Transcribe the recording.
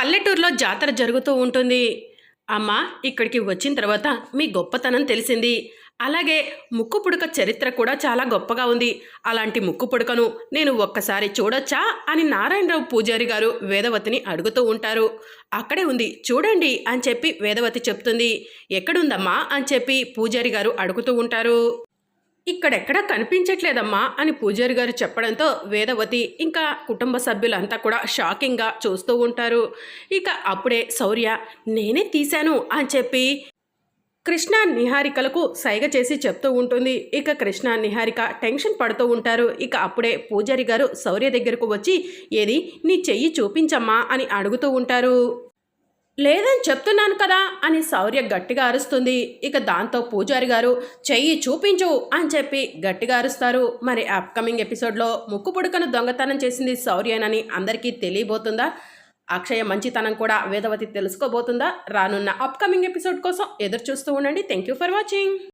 పల్లెటూరులో జాతర జరుగుతూ ఉంటుంది. అమ్మ ఇక్కడికి వచ్చిన తర్వాత మీ గొప్పతనం తెలిసింది. అలాగే ముక్కు పుడక చరిత్ర కూడా చాలా గొప్పగా ఉంది. అలాంటి ముక్కు పుడకను నేను ఒక్కసారి చూడొచ్చా అని నారాయణరావు పూజారి గారు వేదవతిని అడుగుతూ ఉంటారు. అక్కడే ఉంది చూడండి అని చెప్పి వేదవతి చెప్తుంది. ఎక్కడుందమ్మా అని చెప్పి పూజారి గారు అడుగుతూ ఉంటారు. ఇక్కడెక్కడా కనిపించట్లేదమ్మా అని పూజారి గారు చెప్పడంతో వేదవతి ఇంకా కుటుంబ సభ్యులంతా కూడా షాకింగ్గా చూస్తూ ఉంటారు. ఇక అప్పుడే శౌర్య నేనే తీశాను అని చెప్పి కృష్ణ నిహారికలకు సైగ చేసి చెప్తూ ఉంటుంది. ఇక కృష్ణ నిహారిక టెన్షన్ పడుతూ ఉంటారు. ఇక అప్పుడే పూజారి గారు శౌర్య దగ్గరకు వచ్చి ఏది? నీ చెయ్యి చూపించమ్మా అని అడుగుతూ ఉంటారు. లేదని చెప్తున్నాను కదా అని శౌర్య గట్టిగా అరుస్తుంది. ఇక దాంతో పూజారి గారు చెయ్యి చూపించు అని చెప్పి గట్టిగా అరుస్తారు. మరి అప్కమింగ్ ఎపిసోడ్లో ముక్కు పుడకను దొంగతనం చేసింది శౌర్యనని అందరికీ తెలియబోతుందా? అక్షయ మంచితనం కూడా వేదవతి తెలుసుకోబోతుందా? రానున్న అప్కమింగ్ ఎపిసోడ్ కోసం ఎదురు చూస్తూ ఉండండి. Thank you for watching